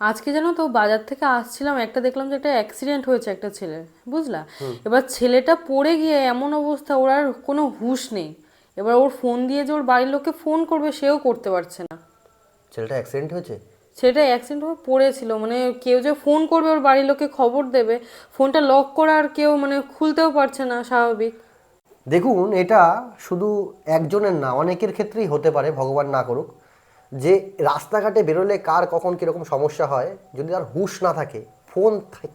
আজকে জানো তো বাজার থেকে আসছিলাম একটা দেখলাম যে একটা অ্যাক্সিডেন্ট হয়েছে একটা ছেলের বুঝলা? এবার ছেলেটা পড়ে গিয়ে এমন অবস্থা ওর আর কোনো হুঁশ নেই। এবার ওর ফোন দিয়ে যে ওর বাড়ির লোককে ফোন করবে সেও করতে পারছে না। ছেলেটা অ্যাক্সিডেন্ট হয়েছে? সেটা অ্যাক্সিডেন্ট হয়ে পড়েছিল মানে কেউ যে ফোন করবে ওর বাড়ির লোককে খবর দেবে ফোনটা লক করা আর কেউ মানে খুলতেও পারছে না স্বাভাবিক। দেখুন এটা শুধু একজনের না অনেকের ক্ষেত্রেই হতে পারে ভগবান না করুক। যে রাস্তাঘাটে বেরোলে কার কখন কীরকম সমস্যা হয়, যদি তার হুঁশ না থাকে ফোন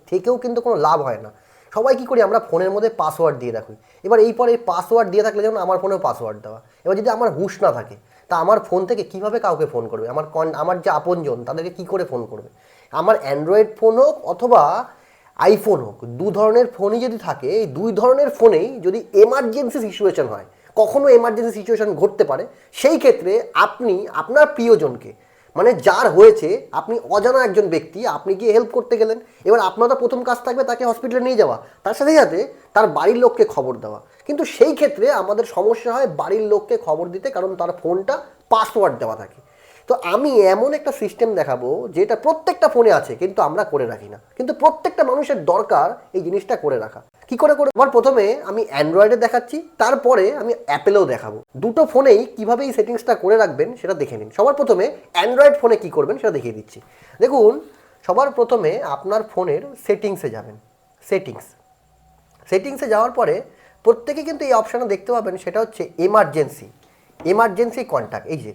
থেকেও কিন্তু কোনো লাভ হয় না। সবাই কি করি, আমরা ফোনের মধ্যে পাসওয়ার্ড দিয়ে রাখি। এবার এই পরে পাসওয়ার্ড দিয়ে থাকলে যেমন আমার ফোনেও পাসওয়ার্ড দেওয়া। এবার যদি আমার হুঁশ না থাকে, তা আমার ফোন থেকে কীভাবে কাউকে ফোন করবে? আমার কন, আমার যে আপনজন, তাদেরকে কি করে ফোন করবে? আমার অ্যান্ড্রয়েড ফোন হোক অথবা আইফোন হোক, দু ধরনের ফোনই যদি থাকে, এই দুই ধরনের ফোনেই যদি এমার্জেন্সি সিচুয়েশন হয় কখনো এমার্জেন্সি সিচুয়েশন ঘটতে পারে, সেই ক্ষেত্রে আপনি আপনার প্রিয়জনকে মানে যার হয়েছে, আপনি অজানা একজন ব্যক্তি, আপনি গিয়ে হেল্প করতে গেলেন, এবার আপনার তো প্রথম কাজ থাকবে তাকে হসপিটালে নিয়ে যাওয়া, তার সাথে সাথে তার বাড়ির লোককে খবর দেওয়া। কিন্তু সেই ক্ষেত্রে আমাদের সমস্যা হয় বাড়ির লোককে খবর দিতে, কারণ তার ফোনটা পাসওয়ার্ড দেওয়া থাকে। তো আমি এমন একটা সিস্টেম দেখাবো যেটা প্রত্যেকটা ফোনে আছে, কিন্তু আমরা করে রাখি না। কিন্তু প্রত্যেকটা মানুষের দরকার এই জিনিসটা করে রাখা। কি করে করে? আমার প্রথমে আমি অ্যান্ড্রয়েডে দেখাচ্ছি, তারপরে আমি অ্যাপেলেও দেখাবো। দুটো ফোনেই কীভাবে এই সেটিংসটা করে রাখবেন সেটা দেখে নিন। সবার প্রথমে অ্যান্ড্রয়েড ফোনে কি করবেন সেটা দেখিয়ে দিচ্ছি। দেখুন, সবার প্রথমে আপনার ফোনের সেটিংসে যাবেন। সেটিংস সেটিংসে যাওয়ার পরে প্রত্যেকে কিন্তু এই অপশানে দেখতে পাবেন, সেটা হচ্ছে এমার্জেন্সি এমার্জেন্সি কন্ট্যাক্ট এই যে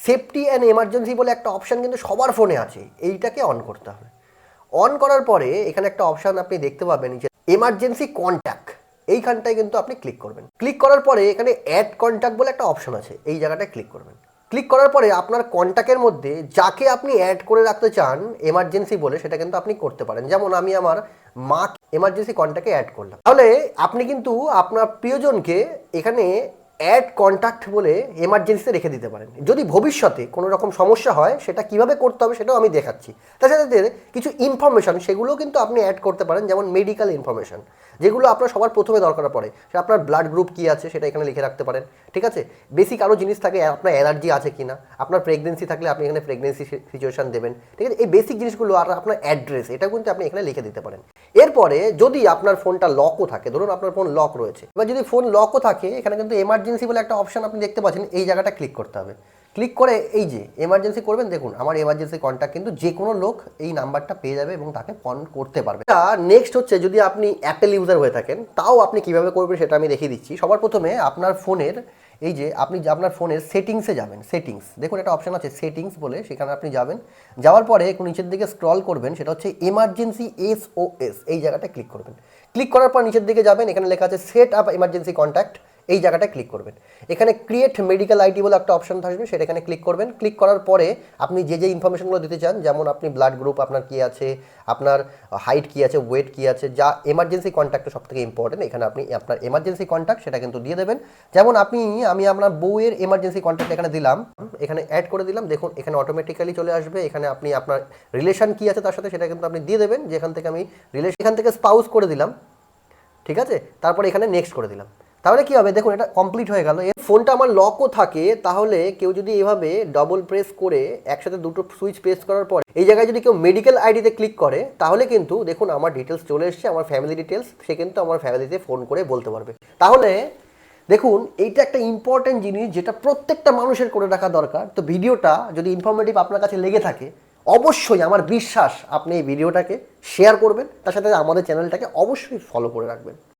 সেফটি অ্যান্ড এমার্জেন্সি বলে একটা অপশান কিন্তু সবার ফোনে আছে, এইটাকে অন করতে হবে। অন করার পরে এখানে একটা অপশান আপনি দেখতে পাবেন যে এমার্জেন্সি কন্ট্যাক্ট এইখানটায় কিন্তু আপনি ক্লিক করবেন। ক্লিক করার পরে এখানে অ্যাড কন্ট্যাক্ট বলে একটা অপশান আছে, এই জায়গাটায় ক্লিক করবেন। ক্লিক করার পরে আপনার কন্ট্যাক্টের মধ্যে যাকে আপনি অ্যাড করে রাখতে চান এমার্জেন্সি বলে সেটা কিন্তু আপনি করতে পারেন। যেমন আমি আমার মা এমার্জেন্সি কন্ট্যাক্টে অ্যাড করলাম। তাহলে আপনি কিন্তু আপনার প্রিয়জনকে এখানে অ্যাড কন্ট্যাক্ট বলে এমার্জেন্সিতে রেখে দিতে পারেন। যদি ভবিষ্যতে কোনো রকম সমস্যা হয়, সেটা কীভাবে করতে হবে সেটাও আমি দেখাচ্ছি। তাছাড়া কিছু ইনফরমেশন সেগুলোও কিন্তু আপনি অ্যাড করতে পারেন, যেমন মেডিকেল ইনফরমেশন যেগুলো আপনার সবার প্রথমে দরকার পড়ে। সে আপনার ব্লাড গ্রুপ কী আছে, সেটা এখানে লিখে রাখতে পারেন, ঠিক আছে? বেসিক আরও জিনিস থাকে, আপনার অ্যালার্জি আছে কি না আপনার প্রেগনেন্সি থাকলে আপনি এখানে প্রেগনেন্সি সিচুয়েশান দেবেন, ঠিক আছে? এই বেসিক জিনিসগুলো আর আপনার অ্যাড্রেস এটা কিন্তু আপনি এখানে লিখে দিতে পারেন। এরপরে যদি আপনার ফোনটা লকও থাকে, ধরুন আপনার ফোন লক রয়েছে এবার যদি ফোন লকও থাকে, এখানে কিন্তু এমার্জেন্সি বলে একটা অপশন আপনি দেখতে পাচ্ছেন, এই জায়গাটা ক্লিক করতে হবে। ক্লিক করে এই যে এমার্জেন্সি করবেন, দেখুন, আমার এমার্জেন্সি কন্ট্যাক্ট কিন্তু যে কোনো লোক এই নাম্বারটা পেয়ে যাবে এবং তাকে ফোন করতে পারবে। নেক্সট হচ্ছে, যদি আপনি অ্যাপেল ইউজার হয়ে থাকেন, তাও আপনি কীভাবে করবেন সেটা আমি দেখিয়ে দিচ্ছি। সবার প্রথমে আপনার ফোনের, এই যে, আপনি আপনার ফোনের সেটিংসে যাবেন সেটিংস দেখুন, একটা অপশন আছে সেটিংস বলে, সেখানে আপনি যাবেন। যাওয়ার পরে একটু নিচের দিকে স্ক্রল করবেন, সেটা হচ্ছে এমার্জেন্সি এস ও এস এই জায়গাটা ক্লিক করবেন। ক্লিক করার পর নিচের দিকে যাবেন, এখানে লেখা আছে সেট আপ এমার্জেন্সি কন্ট্যাক্ট এই জায়গাটায় ক্লিক করবেন। এখানে ক্রিয়েট মেডিকেল আইডি বলে একটা অপশন থাকবে, সেটা এখানে ক্লিক করবেন। ক্লিক করার পরে আপনি যে যে ইনফরমেশনগুলো দিতে চান, যেমন আপনি ব্লাড গ্রুপ আপনার কী আছে, আপনার হাইট কী আছে ওয়েট কী আছে, যা এমার্জেন্সি কন্ট্যাক্টটা সব থেকে ইম্পর্টেন্ট এখানে আপনি আপনার এমার্জেন্সি কন্ট্যাক্ট সেটা কিন্তু দিয়ে দেবেন। যেমন আপনি, আমি আপনার বউয়ের এমার্জেন্সি কন্ট্যাক্ট এখানে দিলাম, এখানে অ্যাড করে দিলাম, দেখুন এখানে অটোমেটিক্যালি চলে আসবে, এখানে আপনি আপনার রিলেশন কী আছে তার সাথে সেটা কিন্তু আপনি দিয়ে দেবেন, যেখান থেকে আমি রিলেশন এখান থেকে স্পাউস করে দিলাম, ঠিক আছে? তারপর এখানে নেক্সট করে দিলাম। তাহলে কি হবে? দেখুন, এটা কমপ্লিট হয়ে গেল। এর ফোনটা আমার লকও থাকে, তাহলে কেউ যদি এভাবে ডবল প্রেস করে একসাথে দুটো সুইচ প্রেস করার পর, এই জায়গায় যদি কেউ মেডিকেল আইডিতে ক্লিক করে, তাহলে কিন্তু দেখুন, আমার ডিটেলস চলে এসছে, আমার ফ্যামিলি ডিটেলস সে কিন্তু আমার ফ্যামিলিতে ফোন করে বলতে পারবে। তাহলে দেখুন, এইটা একটা ইম্পর্টেন্ট জিনিস যেটা প্রত্যেকটা মানুষের করে রাখা দরকার। তো ভিডিওটা যদি ইনফরমেটিভ আপনার কাছে লেগে থাকে, অবশ্যই আমার বিশ্বাস আপনি এই ভিডিওটাকে শেয়ার করবেন, তার সাথে আমাদের চ্যানেলটাকে অবশ্যই ফলো করে রাখবেন।